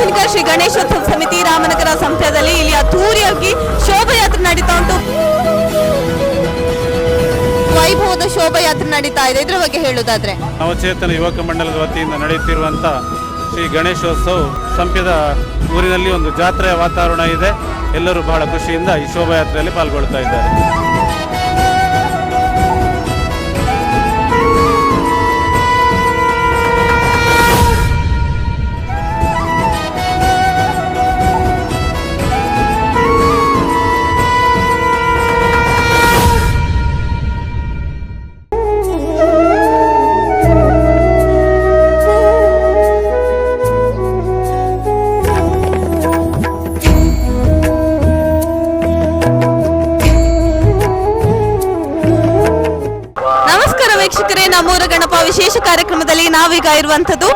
ಸಾರ್ವಜನಿಕ ಶ್ರೀ ಗಣೇಶೋತ್ಸವ ಸಮಿತಿ ರಾಮನಗರ ಸಂಸ್ಥೆಯಲ್ಲಿ ಇಲ್ಲಿ ಅದ್ದೂರಿಯಾಗಿ ಶೋಭಾಯಾತ್ರೆ ನಡೀತಾ ಉಂಟು. ವೈಭವದ ಶೋಭಾಯಾತ್ರೆ ನಡೀತಾ ಇದೆ. ಇದ್ರ ಬಗ್ಗೆ ಹೇಳುದಾದ್ರೆ. ನವಚೇತನ ಯುವಕ ಮಂಡಲದ ವತಿಯಿಂದ ನಡೆಯುತ್ತಿರುವಂತ ಶ್ರೀ ಗಣೇಶೋತ್ಸವ ಸಂಪ್ಯದ ಊರಿನಲ್ಲಿ ಒಂದು ಜಾತ್ರೆಯ ವಾತಾವರಣ ಇದೆ. ಎಲ್ಲರೂ ಬಹಳ ಖುಷಿಯಿಂದ ಈ ಶೋಭಾಯಾತ್ರೆಯಲ್ಲಿ ಪಾಲ್ಗೊಳ್ತಾ ಇದ್ದಾರೆ. ವಿಶೇಷ ಕಾರ್ಯಕ್ರಮದಲ್ಲಿ ನಾವೀಗ ಇರುವಂತದ್ದು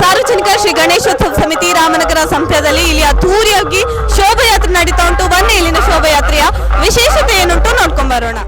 ಸಾರ್ವಜನಿಕ ಶ್ರೀ ಗಣೇಶೋತ್ಸವ ಸಮಿತಿ ರಾಮನಗರ ಸಂಸ್ಥೆಯಲ್ಲಿ ಇಲ್ಲಿ ಅದ್ದೂರಿಯಾಗಿ ಶೋಭಾಯಾತ್ರೆ ನಡೀತಾ ಉಂಟು. ಬನ್ನಿ ಇಲ್ಲಿನ ಶೋಭಾಯಾತ್ರೆಯ ವಿಶೇಷತೆ ಏನುಂಟು ನೋಡ್ಕೊಂಡ್ ಬರೋಣ.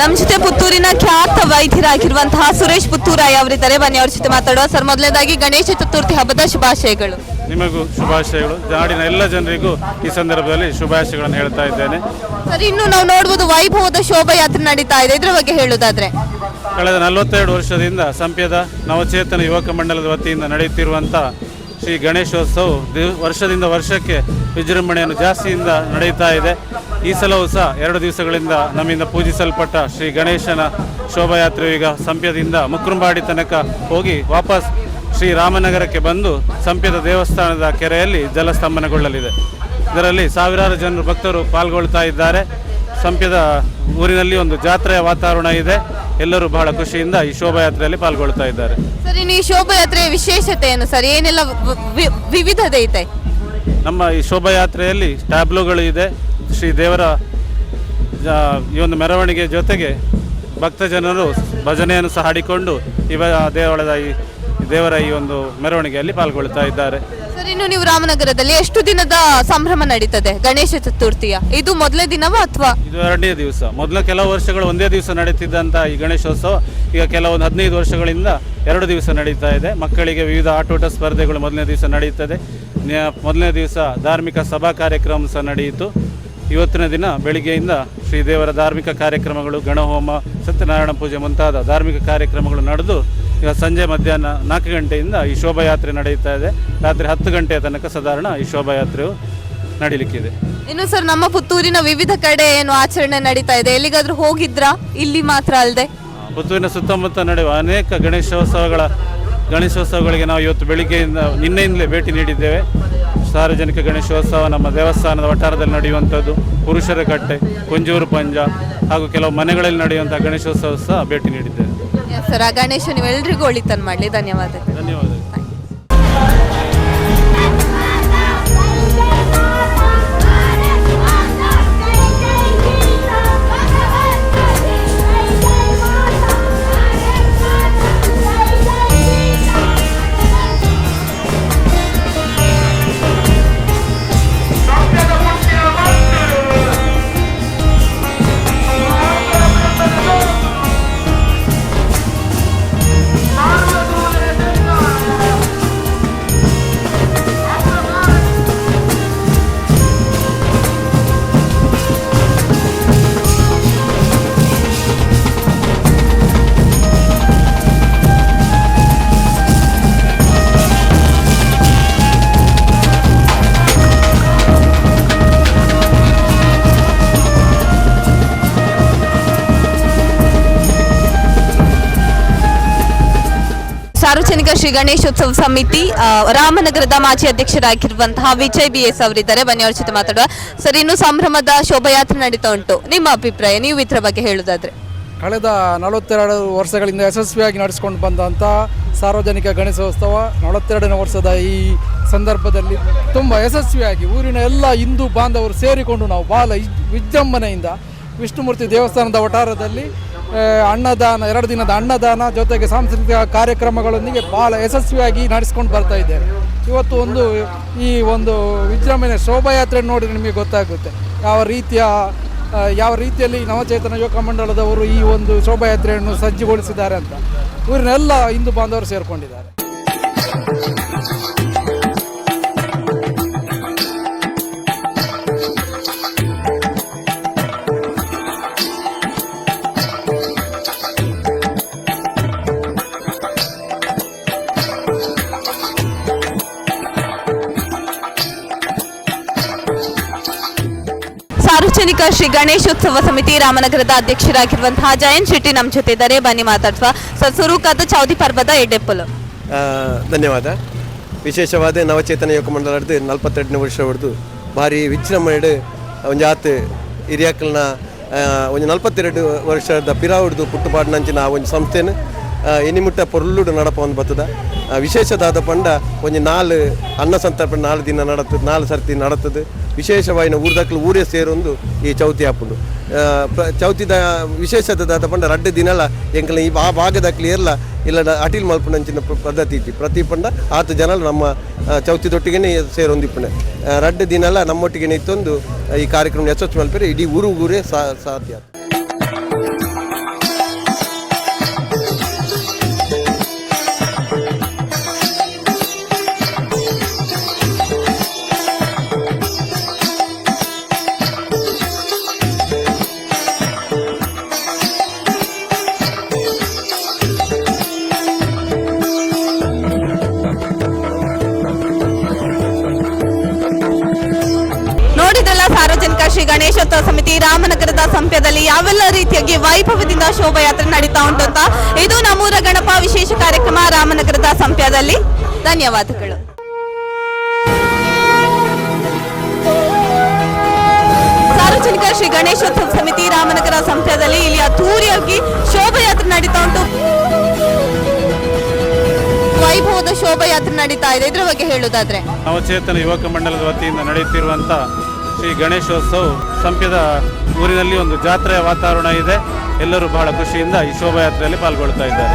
ನಮ್ ಜೊತೆ ಪುತ್ತೂರಿನ ಖ್ಯಾತ ವೈದ್ಯರಾಗಿರುವಂತಹ ಸುರೇಶ್ ಪುತ್ತೂರಾಯ ಅವರಿದ್ದಾರೆ ಬನ್ನಿ ಅವ್ರ ಜೊತೆ ಮಾತಾಡುವ. ಸರ್ ಮೊದಲನೇದಾಗಿ ಗಣೇಶ ಚತುರ್ಥಿ ಹಬ್ಬದ ಶುಭಾಶಯಗಳು. ನಿಮಗೂ ಶುಭಾಶಯಗಳು. ನಾಡಿನ ಎಲ್ಲ ಜನರಿಗೂ ಈ ಸಂದರ್ಭದಲ್ಲಿ ಶುಭಾಶಯಗಳನ್ನು ಹೇಳ್ತಾ ಇದ್ದೇನೆ. ಸರ್ ಇನ್ನು ನಾವು ನೋಡಬಹುದು ವೈಭವದ ಶೋಭಾಯಾತ್ರೆ ನಡೀತಾ ಇದೆ. ಇದ್ರ ಬಗ್ಗೆ ಹೇಳುವುದಾದ್ರೆ. ಕಳೆದ ನಲವತ್ತೆರಡು ವರ್ಷದಿಂದ ಸಂಪ್ಯದ ನವಚೇತನ ಯುವಕ ಮಂಡಲದ ವತಿಯಿಂದ ನಡೆಯುತ್ತಿರುವಂಥ ಶ್ರೀ ಗಣೇಶೋತ್ಸವ ದಿ ವರ್ಷದಿಂದ ವರ್ಷಕ್ಕೆ ವಿಜೃಂಭಣೆಯನ್ನು ಜಾಸ್ತಿಯಿಂದ ನಡೆಯುತ್ತಾ ಇದೆ. ಈ ಸಲವೂ ಸಹ ಎರಡು ದಿವಸಗಳಿಂದ ನಮ್ಮಿಂದ ಪೂಜಿಸಲ್ಪಟ್ಟ ಶ್ರೀ ಗಣೇಶನ ಶೋಭಾಯಾತ್ರೆಯು ಈಗ ಸಂಪ್ಯದಿಂದ ಮುಕ್ರಂಬಾಡಿ ತನಕ ಹೋಗಿ ವಾಪಸ್ ಶ್ರೀ ರಾಮನಗರಕ್ಕೆ ಬಂದು ಸಂಪ್ಯದ ದೇವಸ್ಥಾನದ ಕೆರೆಯಲ್ಲಿ ಜಲಸ್ತಂಭನಗೊಳ್ಳಲಿದೆ. ಇದರಲ್ಲಿ ಸಾವಿರಾರು ಜನರು ಭಕ್ತರು ಪಾಲ್ಗೊಳ್ತಾ ಇದ್ದಾರೆ. ಸಂಪ್ಯದ ಊರಿನಲ್ಲಿ ಒಂದು ಜಾತ್ರೆಯ ವಾತಾವರಣ ಇದೆ. ಎಲ್ಲರೂ ಬಹಳ ಖುಷಿಯಿಂದ ಈ ಶೋಭಾಯಾತ್ರೆಯಲ್ಲಿ ಪಾಲ್ಗೊಳ್ತಾ ಇದ್ದಾರೆ. ಸರ್ ಇನ್ನು ಈ ಶೋಭಾಯಾತ್ರೆಯ ವಿಶೇಷತೆ ಏನು ಸರ್ ಏನೆಲ್ಲ ವಿ- ವಿವಿಧತೆ ಐತೆ ನಮ್ಮ ಈ ಶೋಭಾಯಾತ್ರೆಯಲ್ಲಿ ಟ್ಯಾಬ್ಲೋಗಳು ಇದೆ. ಶ್ರೀ ದೇವರ ಜ- ಈ ಒಂದು ಮೆರವಣಿಗೆ ಜೊತೆಗೆ ಭಕ್ತ ಜನರು ಭಜನೆಯನ್ನು ಸಹ ಹಾಡಿಕೊಂಡು ಇವ ದೇವಳದ ಈ ದೇವರ ಈ ಒಂದು ಮೆರವಣಿಗೆಯಲ್ಲಿ ಪಾಲ್ಗೊಳ್ತಾ ಇದ್ದಾರೆ. ಇನ್ನು ನೀವು ರಾಮನಗರದಲ್ಲಿ ಎಷ್ಟು ದಿನದ ಸಂಭ್ರಮ ನಡೀತದೆ ಗಣೇಶ ಚತುರ್ಥಿಯ? ಇದು ಮೊದಲ ದಿನವೋ ಅಥವಾ? ಇದು ಎರಡನೇ ದಿವಸ. ಮೊದಲ ಕೆಲವು ವರ್ಷಗಳು ಒಂದೇ ದಿವಸ ನಡೀತಿದ್ದಂಥ ಈ ಗಣೇಶೋತ್ಸವ ಈಗ ಕೆಲವೊಂದು ಹದಿನೈದು ವರ್ಷಗಳಿಂದ ಎರಡು ದಿವಸ ನಡೀತಾ ಇದೆ. ಮಕ್ಕಳಿಗೆ ವಿವಿಧ ಆಟೋಟ ಸ್ಪರ್ಧೆಗಳು ಮೊದಲನೇ ದಿವಸ ನಡೆಯುತ್ತದೆ ಮೊದಲನೇ ದಿವಸ ಧಾರ್ಮಿಕ ಸಭಾ ಕಾರ್ಯಕ್ರಮ ಸಹ ನಡೆಯಿತು. ಇವತ್ತಿನ ದಿನ ಬೆಳಿಗ್ಗೆಯಿಂದ ಶ್ರೀದೇವರ ಧಾರ್ಮಿಕ ಕಾರ್ಯಕ್ರಮಗಳು, ಗಣಹೋಮ, ಸತ್ಯನಾರಾಯಣ ಪೂಜೆ ಮುಂತಾದ ಧಾರ್ಮಿಕ ಕಾರ್ಯಕ್ರಮಗಳು ನಡೆದು ಈಗ ಸಂಜೆ ಮಧ್ಯಾಹ್ನ ನಾಲ್ಕು ಗಂಟೆಯಿಂದ ಈ ಶೋಭಾಯಾತ್ರೆ ನಡೆಯುತ್ತಾ ಇದೆ. ರಾತ್ರಿ ಹತ್ತು ಗಂಟೆಯ ತನಕ ಸಾಧಾರಣ ಈ ಶೋಭಾಯಾತ್ರೆಯು ನಡೀಲಿಕ್ಕಿದೆ. ಇನ್ನು ಸರ್ ನಮ್ಮ ಪುತ್ತೂರಿನ ವಿವಿಧ ಕಡೆ ಏನು ಆಚರಣೆ ನಡೀತಾ ಇದೆ? ಎಲ್ಲಿಗಾದ್ರೂ ಹೋಗಿದ್ರಾ? ಇಲ್ಲಿ ಮಾತ್ರ ಅಲ್ಲದೆ ಪುತ್ತೂರಿನ ಸುತ್ತಮುತ್ತ ನಡೆಯುವ ಅನೇಕ ಗಣೇಶೋತ್ಸವಗಳ ಗಣೇಶೋತ್ಸವಗಳಿಗೆ ನಾವು ಇವತ್ತು ಬೆಳಿಗ್ಗೆಯಿಂದ ನಿನ್ನೆಯಿಂದಲೇ ಭೇಟಿ ನೀಡಿದ್ದೇವೆ. ಸಾರ್ವಜನಿಕ ಗಣೇಶೋತ್ಸವ ನಮ್ಮ ದೇವಸ್ಥಾನದ ವಠಾರದಲ್ಲಿ ನಡೆಯುವಂಥದ್ದು ಪುರುಷರ ಕಟ್ಟೆ ಕುಂಜೂರು ಪಂಜ ಹಾಗೂ ಕೆಲವು ಮನೆಗಳಲ್ಲಿ ನಡೆಯುವಂಥ ಗಣೇಶೋತ್ಸವ ಸಹ ಭೇಟಿ ನೀಡಿದ್ದೇವೆ. ಸರ್ ಗಣೇಶ ನೀವೆಲ್ರಿಗೂ ಒಳಿತನ್ ಮಾಡಲಿ. ಧನ್ಯವಾದಗಳು. ಧನ್ಯವಾದಗಳು. ಸಾರ್ವಜನಿಕ ಶ್ರೀ ಗಣೇಶೋತ್ಸವ ಸಮಿತಿ ರಾಮನಗರದ ಮಾಜಿ ಅಧ್ಯಕ್ಷರಾಗಿರುವಂತಹ ವಿಜಯ್ ಬಿ ಎಸ್ ಅವರಿದ್ದಾರೆ. ಬನ್ನಿ, ಅವ್ರ ಜೊತೆ ಮಾತಾಡುವ. ಸರ್, ಇನ್ನು ಸಂಭ್ರಮದ ಶೋಭಾಯಾತ್ರೆ ನಡೀತಾ ಉಂಟು. ನಿಮ್ಮ ಅಭಿಪ್ರಾಯ, ನೀವು ಇದರ ಬಗ್ಗೆ ಹೇಳುವುದಾದ್ರೆ ಕಳೆದ ನಲವತ್ತೆರಡು ವರ್ಷಗಳಿಂದ ಯಶಸ್ವಿಯಾಗಿ ನಡೆಸಿಕೊಂಡು ಬಂದಂಥ ಸಾರ್ವಜನಿಕ ಗಣೇಶೋತ್ಸವ ನಲವತ್ತೆರಡನೇ ವರ್ಷದ ಈ ಸಂದರ್ಭದಲ್ಲಿ ತುಂಬ ಯಶಸ್ವಿಯಾಗಿ ಊರಿನ ಎಲ್ಲ ಹಿಂದೂ ಬಾಂಧವರು ಸೇರಿಕೊಂಡು ನಾವು ಇಜ್- ವಿಜೃಂಭಣೆಯಿಂದ ವಿಷ್ಣುಮೂರ್ತಿ ದೇವಸ್ಥಾನದ ವಠಾರದಲ್ಲಿ ಅನ್ನದಾನ, ಎರಡು ದಿನದ ಅನ್ನದಾನ ಜೊತೆಗೆ ಸಾಂಸ್ಕೃತಿಕ ಕಾರ್ಯಕ್ರಮಗಳೊಂದಿಗೆ ಬಹಳ ಯಶಸ್ವಿಯಾಗಿ ನಡೆಸ್ಕೊಂಡು ಬರ್ತಾ ಇದ್ದೇವೆ ಇವತ್ತು ಒಂದು ಈ ಒಂದು ವಿಜೃಂಭಣೆ ಶೋಭಾಯಾತ್ರೆ ನೋಡಿ ನಿಮಗೆ ಗೊತ್ತಾಗುತ್ತೆ. ಯಾವ ರೀತಿಯ ಯಾವ ರೀತಿಯಲ್ಲಿ ನವಚೇತನ ಯುವಕ ಮಂಡಳದವರು ಈ ಒಂದು ಶೋಭಾಯಾತ್ರೆಯನ್ನು ಸಜ್ಜುಗೊಳಿಸಿದ್ದಾರೆ ಅಂತ. ಊರಿನೆಲ್ಲ ಹಿಂದೂ ಬಾಂಧವರು ಸೇರಿಕೊಂಡಿದ್ದಾರೆ. ಸಾರ್ವಜನಿಕ ಶ್ರೀ ಗಣೇಶೋತ್ಸವ ಸಮಿತಿ ರಾಮನಗರದ ಅಧ್ಯಕ್ಷರಾಗಿರುವಂತಹ ಜಯಂತ್ ಶೆಟ್ಟಿ ನಮ್ಮ ಜೊತೆ ಇದ್ದಾರೆ. ಬನ್ನಿ ಮಾತಾಡುವ ಸರ್ ಚೌದಿ ಪರ್ವದ ಎಡ್ಡೆಪ್ಪಲು ಆ, ಧನ್ಯವಾದ. ವಿಶೇಷವಾದ ನವಚೇತನ ಯುವಕ ಮಂಡಲ ಹಿಡಿದು ನಲ್ವತ್ತೆರಡನೇ ವರ್ಷ ಹೊಡೆದು ಭಾರಿ ವಿಜೃಂಭಣೆ ಒಂದು ಜಾತಿ ಹಿರಿಯಾಕಲ್ನ ಒಂದು ನಲ್ವತ್ತೆರಡು ವರ್ಷದ ಪಿರಾ ಹಿಡಿದು ಪುಟ್ಟುಪಾಡಿನಂಚಿನ ಒಂದು ಎನಿಮುಟ್ಟ ಪೊರ್ಲುಡು ನಡಪ ಒಂದು ಬರ್ತದ. ಆ, ವಿಶೇಷದಾದ ಪಂಡ ಒಂದು ನಾಲ್ ಅನ್ನ ಸಂತರ್ಪ ನಾಲ್ ದಿನ ನಡತದೆ ನಾಲ್ ಸರ್ತಿ ನಡತದೆ. ವಿಶೇಷವಾಗಿ ಊರ್ದಕ್ಲು ಊರೇ ಸೇರೊಂದು ಈ ಚೌತಿ ಹಾಪುಂಡು. ಚೌತಿದ ವಿಶೇಷದಾದ ಪಂಡ ರಡ್ಡು ದಿನಲ ಎಂಕಲ ಈ ಆ ಭಾಗದಕ್ಲಿ ಇಲ್ಲ ಅಟಿಲ್ ಮಲ್ಪುನಂಚಿನ ಪದ್ಧತಿ ಇತ್ತು. ಪ್ರತಿ ಪಂಡ ಆತ ಜನಲು ನಮ್ಮ ಚೌತಿ ಚೌತಿದೊಟ್ಟಿಗೆ ಸೇರೊಂದಿಪ್ಪಣೆ ರಡ್ಡ ದಿನಲ ನಮ್ಮೊಟ್ಟಿಗೆ ಇತ್ತೊಂದು ಈ ಕಾರ್ಯಕ್ರಮ ಯಶಸ್ವಿ ಮಲ್ಪರೆ ಇಡೀ ಊರು ಊರೇ ಸಾಧ್ಯ ಶ್ರೀ ಗಣೇಶೋತ್ಸವ ಸಮಿತಿ ರಾಮನಗರದ ಸಂಪ್ಯದಲ್ಲಿ ಯಾವೆಲ್ಲ ರೀತಿಯಾಗಿ ವೈಭವದಿಂದ ಶೋಭಾಯಾತ್ರೆ ನಡೀತಾ ಉಂಟು ಅಂತ ಇದು ನಮ್ಮೂರ ಗಣಪ ವಿಶೇಷ ಕಾರ್ಯಕ್ರಮ ರಾಮನಗರದ ಸಂಪ್ಯದಲ್ಲಿ. ಧನ್ಯವಾದಗಳು. ಸಾರ್ವಜನಿಕ ಶ್ರೀ ಗಣೇಶೋತ್ಸವ ಸಮಿತಿ ರಾಮನಗರ ಸಂಪ್ಯದಲ್ಲಿ ಇಲ್ಲಿ ಅದ್ದೂರಿಯಾಗಿ ಶೋಭಾಯಾತ್ರೆ ನಡೀತಾ ಉಂಟು. ವೈಭವದ ಶೋಭಾಯಾತ್ರೆ ನಡೀತಾ ಇದೆ. ಇದ್ರ ಬಗ್ಗೆ ಹೇಳುದಾದ್ರೆ. ನವಚೇತನ ಯುವಕ ಮಂಡಲದ ವತಿಯಿಂದ ನಡೆಯುತ್ತಿರುವಂಥ ಶ್ರೀ ಗಣೇಶೋತ್ಸವ ಸಂಪ್ಯದ ಊರಿನಲ್ಲಿ ಒಂದು ಜಾತ್ರೆಯ ವಾತಾವರಣ ಇದೆ. ಎಲ್ಲರೂ ಬಹಳ ಖುಷಿಯಿಂದ ಈ ಶೋಭಾಯಾತ್ರೆಯಲ್ಲಿ ಪಾಲ್ಗೊಳ್ತಾ ಇದ್ದಾರೆ.